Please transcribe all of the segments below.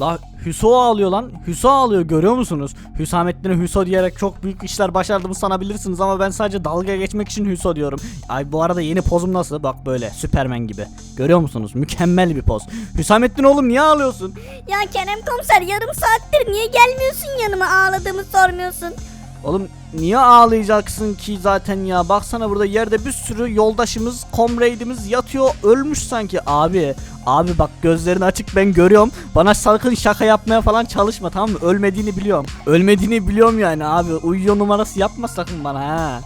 La Hüso ağlıyor lan. Hüso ağlıyor görüyor musunuz? Hüsamettin'e Hüso diyerek çok büyük işler başardığımı sanabilirsiniz ama ben sadece dalga geçmek için Hüso diyorum. Ay bu arada yeni pozum nasıl? Bak böyle Süpermen gibi. Görüyor musunuz? Mükemmel bir poz. Hüsamettin oğlum niye ağlıyorsun? Ya Kerem komiser yarım saattir niye gelmiyorsun yanıma ağladığımı sormuyorsun. Oğlum niye ağlayacaksın ki zaten ya? Baksana burada yerde bir sürü yoldaşımız, komrade'imiz yatıyor. Ölmüş sanki abi. Abi bak gözlerin açık ben görüyorum. Bana sakın şaka yapmaya falan çalışma tamam mı? Ölmediğini biliyorum. Ölmediğini biliyorum yani abi. Uyuyor numarası yapma sakın bana ha.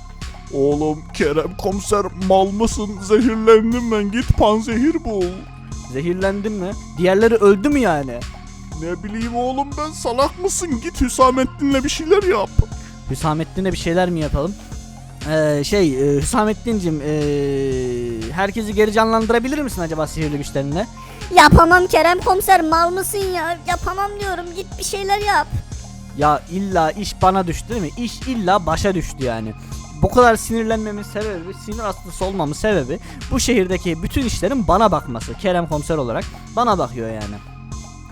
Oğlum Kerem komiser mal mısın? Zehirlendim ben git panzehir bul. Zehirlendin mi? Diğerleri öldü mü yani? Ne bileyim oğlum ben salak mısın? Git Hüsamettin'le bir şeyler yap. Hüsamettin'e bir şeyler mi yapalım? Ee, şey e, Hüsamettin'cim e, herkesi geri canlandırabilir misin acaba sihirli güçlerinle? Yapamam Kerem komiser mal mısın ya? Yapamam diyorum git bir şeyler yap. Ya illa iş bana düştü değil mi? İş illa başa düştü yani. Bu kadar sinirlenmemin sebebi, sinir hastası olmamın sebebi bu şehirdeki bütün işlerin bana bakması. Kerem komiser olarak bana bakıyor yani.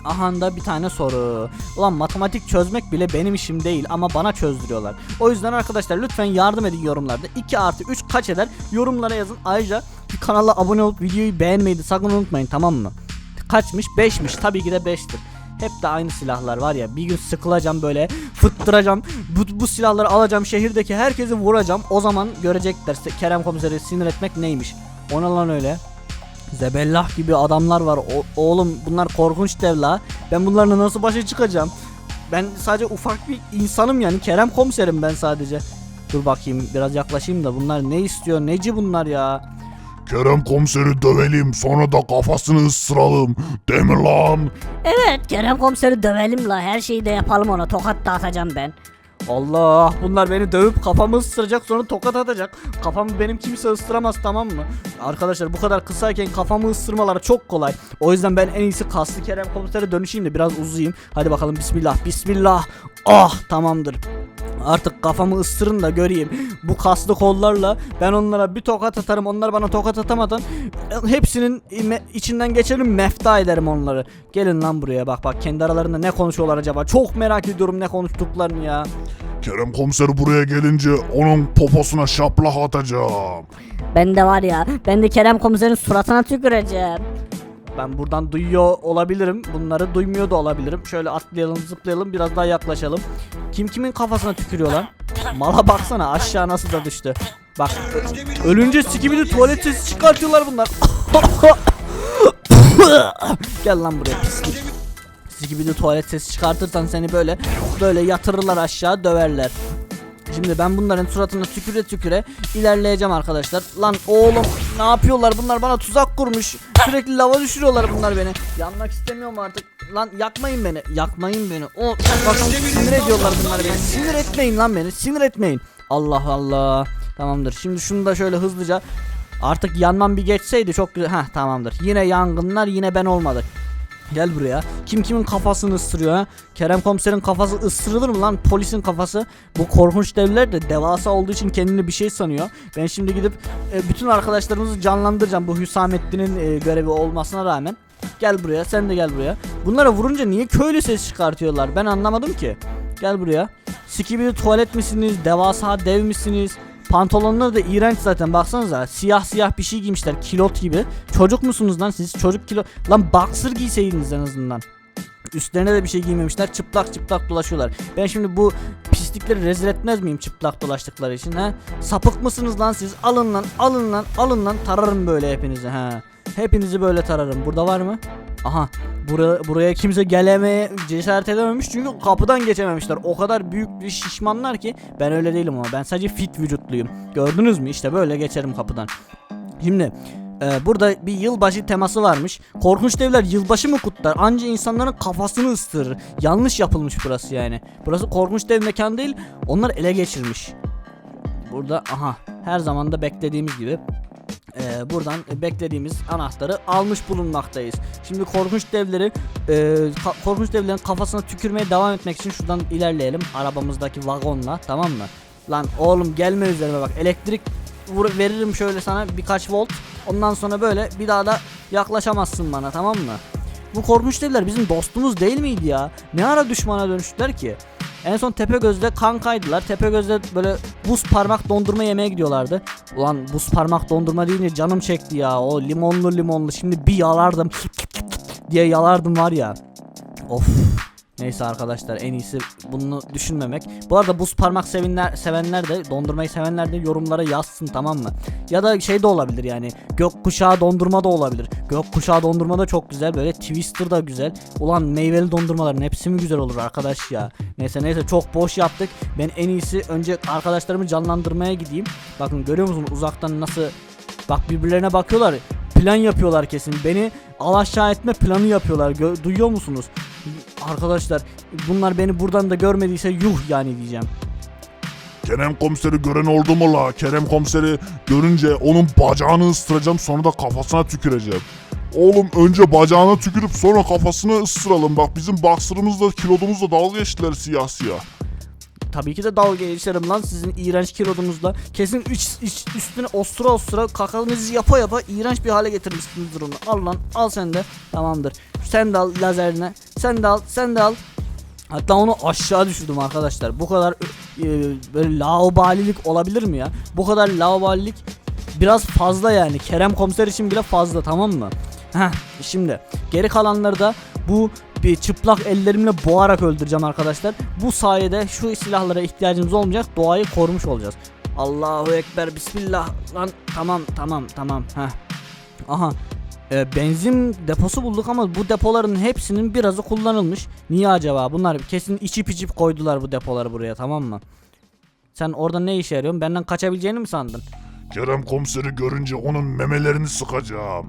Aha da bir tane soru. Ulan matematik çözmek bile benim işim değil ama bana çözdürüyorlar. O yüzden arkadaşlar lütfen yardım edin yorumlarda. 2 artı 3 kaç eder? Yorumlara yazın. Ayrıca kanala abone olup videoyu beğenmeyi de sakın unutmayın tamam mı? Kaçmış? 5'miş. Tabii ki de 5'tir. Hep de aynı silahlar var ya bir gün sıkılacağım böyle fıttıracağım bu, bu silahları alacağım şehirdeki herkesi vuracağım o zaman görecekler Kerem komiseri sinir etmek neymiş ona lan öyle Zebellah gibi adamlar var. O, oğlum bunlar korkunç dev la ben bunlarla nasıl başa çıkacağım? Ben sadece ufak bir insanım yani. Kerem komiserim ben sadece. Dur bakayım biraz yaklaşayım da bunlar ne istiyor? Neci bunlar ya? Kerem komiseri dövelim sonra da kafasını ısıralım. Değil mi lan? Evet Kerem komiseri dövelim la. Her şeyi de yapalım ona. Tokat dağıtacağım ben. Allah bunlar beni dövüp kafamı ısıracak sonra tokat atacak. Kafamı benim kimse ısıramaz tamam mı? Arkadaşlar bu kadar kısayken kafamı ısırmaları çok kolay. O yüzden ben en iyisi kaslı Kerem komisere dönüşeyim de biraz uzayayım. Hadi bakalım bismillah bismillah. Ah tamamdır. Artık kafamı ısırın da göreyim. Bu kaslı kollarla ben onlara bir tokat atarım. Onlar bana tokat atamadan hepsinin ime- içinden geçerim mefta ederim onları. Gelin lan buraya bak bak kendi aralarında ne konuşuyorlar acaba? Çok merak ediyorum ne konuştuklarını ya. Kerem komiser buraya gelince onun poposuna şaplak atacağım. Ben de var ya ben de Kerem komiserin suratına tüküreceğim. Ben buradan duyuyor olabilirim. Bunları duymuyor da olabilirim. Şöyle atlayalım, zıplayalım, biraz daha yaklaşalım. Kim kimin kafasına tükürüyor lan? Mala baksana aşağı nasıl da düştü. Bak ölünce sikibidi tuvalet sesi çıkartıyorlar bunlar. Gel lan buraya pislik. Sikibidi tuvalet sesi çıkartırsan seni böyle böyle yatırırlar aşağı döverler. Şimdi ben bunların suratına tüküre tüküre ilerleyeceğim arkadaşlar. Lan oğlum ne yapıyorlar bunlar bana tuzak kurmuş. Sürekli lava düşürüyorlar bunlar beni. Yanmak istemiyorum artık. Lan yakmayın beni. Yakmayın beni. O bak sinir ediyorlar bunlar beni. Sinir etmeyin lan beni. Sinir etmeyin. Allah Allah. Tamamdır. Şimdi şunu da şöyle hızlıca Artık yanmam bir geçseydi çok güzel. Heh tamamdır. Yine yangınlar yine ben olmadık. Gel buraya. Kim kimin kafasını ısırıyor ha? Kerem komiserin kafası ısırılır mı lan? Polisin kafası. Bu korkunç devler de devasa olduğu için kendini bir şey sanıyor. Ben şimdi gidip e, bütün arkadaşlarımızı canlandıracağım bu Hüsamettin'in e, görevi olmasına rağmen. Gel buraya sen de gel buraya. Bunlara vurunca niye köylü ses çıkartıyorlar? Ben anlamadım ki. Gel buraya. Sikibidi tuvalet misiniz? Devasa dev misiniz? Pantolonları da iğrenç zaten baksanıza. Siyah siyah bir şey giymişler kilot gibi. Çocuk musunuz lan siz? Çocuk kilo... Lan boxer giyseydiniz en azından. Üstlerine de bir şey giymemişler. Çıplak çıplak dolaşıyorlar. Ben şimdi bu pislikleri rezil etmez miyim çıplak dolaştıkları için ha? Sapık mısınız lan siz? Alın lan, alın lan, alın lan. Tararım böyle hepinizi ha. Hepinizi böyle tararım. Burada var mı? Aha. Buraya, buraya kimse gelemeye cesaret edememiş çünkü kapıdan geçememişler. O kadar büyük bir şişmanlar ki ben öyle değilim ama ben sadece fit vücutluyum. Gördünüz mü? İşte böyle geçerim kapıdan. Şimdi e, burada bir yılbaşı teması varmış. Korkunç devler yılbaşı mı kutlar? Anca insanların kafasını ıstırır. Yanlış yapılmış burası yani. Burası korkunç dev mekan değil. Onlar ele geçirmiş. Burada aha her zaman da beklediğimiz gibi e, buradan beklediğimiz anahtarı almış bulunmaktayız. Şimdi korkunç devleri e, ka- korkunç devlerin kafasına tükürmeye devam etmek için şuradan ilerleyelim arabamızdaki vagonla tamam mı? Lan oğlum gelme üzerime bak elektrik vur veririm şöyle sana birkaç volt ondan sonra böyle bir daha da yaklaşamazsın bana tamam mı? Bu korkunç devler bizim dostumuz değil miydi ya? Ne ara düşmana dönüştüler ki? En son Tepegöz'de kankaydılar. Tepegöz'de böyle buz parmak dondurma yemeye gidiyorlardı. Ulan buz parmak dondurma deyince canım çekti ya. O limonlu limonlu şimdi bir yalardım diye yalardım var ya. Of. Neyse arkadaşlar en iyisi bunu düşünmemek. Bu arada buz parmak sevenler, sevenler de dondurmayı sevenler de yorumlara yazsın tamam mı? Ya da şey de olabilir yani gökkuşağı dondurma da olabilir. Gökkuşağı dondurma da çok güzel böyle twister da güzel. Ulan meyveli dondurmaların hepsi mi güzel olur arkadaş ya? Neyse neyse çok boş yaptık. Ben en iyisi önce arkadaşlarımı canlandırmaya gideyim. Bakın görüyor musunuz uzaktan nasıl bak birbirlerine bakıyorlar. Plan yapıyorlar kesin. Beni alaşağı etme planı yapıyorlar. Gö- duyuyor musunuz? Arkadaşlar bunlar beni buradan da görmediyse yuh yani diyeceğim. Kerem komiseri gören oldu mu la? Kerem komiseri görünce onun bacağını ısıracağım sonra da kafasına tüküreceğim. Oğlum önce bacağına tükürüp sonra kafasını ısıralım. Bak bizim boxer'ımızla kilodumuzla dalga geçtiler siyah siyah. Tabii ki de dalga geçerim lan sizin iğrenç kilodunuzla. Kesin üç, üç- üstüne ostura ostura kakanızı yapa yapa iğrenç bir hale getirmişsinizdir onu. Al lan al sen de. Tamamdır. Sen de al lazerine. Sen de al sen de al. Hatta onu aşağı düşürdüm arkadaşlar. Bu kadar e, böyle laubalilik olabilir mi ya? Bu kadar laubalilik biraz fazla yani. Kerem komiser için bile fazla tamam mı? Heh, şimdi geri kalanları da bu bir çıplak ellerimle boğarak öldüreceğim arkadaşlar. Bu sayede şu silahlara ihtiyacımız olmayacak. Doğayı korumuş olacağız. Allahu ekber bismillah. Lan tamam tamam tamam. Heh. Aha. Ee, benzin deposu bulduk ama bu depoların hepsinin birazı kullanılmış. Niye acaba? Bunlar kesin içip içip koydular bu depoları buraya tamam mı? Sen orada ne işe yarıyorsun? Benden kaçabileceğini mi sandın? Kerem komiseri görünce onun memelerini sıkacağım.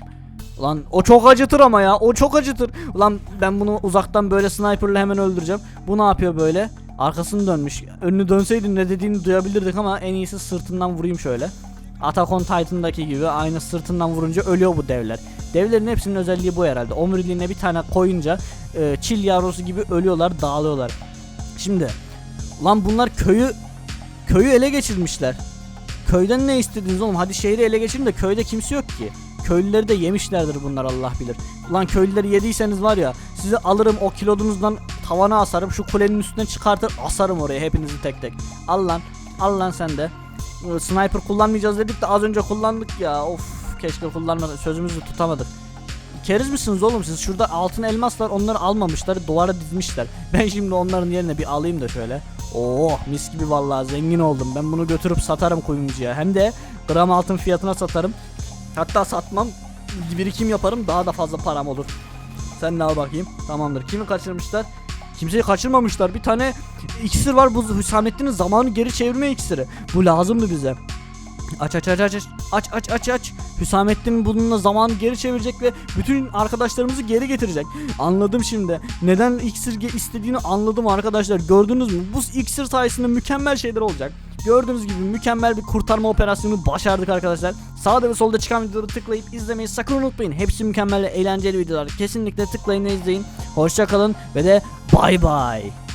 Ulan o çok acıtır ama ya. O çok acıtır. Ulan ben bunu uzaktan böyle sniperle hemen öldüreceğim. Bu ne yapıyor böyle? Arkasını dönmüş. Önünü dönseydim ne dediğini duyabilirdik ama en iyisi sırtından vurayım şöyle. Attack on Titan'daki gibi aynı sırtından vurunca ölüyor bu devler. Devlerin hepsinin özelliği bu herhalde. Omuriliğine bir tane koyunca e, çil yavrusu gibi ölüyorlar, dağılıyorlar. Şimdi lan bunlar köyü köyü ele geçirmişler. Köyden ne istediniz oğlum? Hadi şehri ele geçirin de köyde kimse yok ki. Köylüleri de yemişlerdir bunlar Allah bilir. Ulan köylüleri yediyseniz var ya sizi alırım o kilodunuzdan tavana asarım şu kulenin üstüne çıkartır asarım oraya hepinizi tek tek. Al lan al lan sen de. Ee, Sniper kullanmayacağız dedik de az önce kullandık ya of keşke kullanmadık sözümüzü tutamadık. Keriz misiniz oğlum siz? Şurada altın elmaslar onları almamışlar duvara dizmişler. Ben şimdi onların yerine bir alayım da şöyle. Oo mis gibi vallahi zengin oldum. Ben bunu götürüp satarım kuyumcuya. Hem de gram altın fiyatına satarım. Hatta satmam birikim yaparım daha da fazla param olur. Sen ne al bakayım. Tamamdır. Kimi kaçırmışlar? Kimseyi kaçırmamışlar. Bir tane iksir var. Bu Hüsamettin'in zamanı geri çevirme iksiri. Bu lazımdı bize. Aç aç aç aç aç aç aç aç Hüsamettin bununla zamanı geri çevirecek ve bütün arkadaşlarımızı geri getirecek. Anladım şimdi. Neden iksir istediğini anladım arkadaşlar. Gördünüz mü? Bu iksir sayesinde mükemmel şeyler olacak. Gördüğünüz gibi mükemmel bir kurtarma operasyonu başardık arkadaşlar. Sağda ve solda çıkan videoları tıklayıp izlemeyi sakın unutmayın. Hepsi mükemmel ve eğlenceli videolar. Kesinlikle tıklayın ve izleyin. Hoşça kalın ve de bay bay.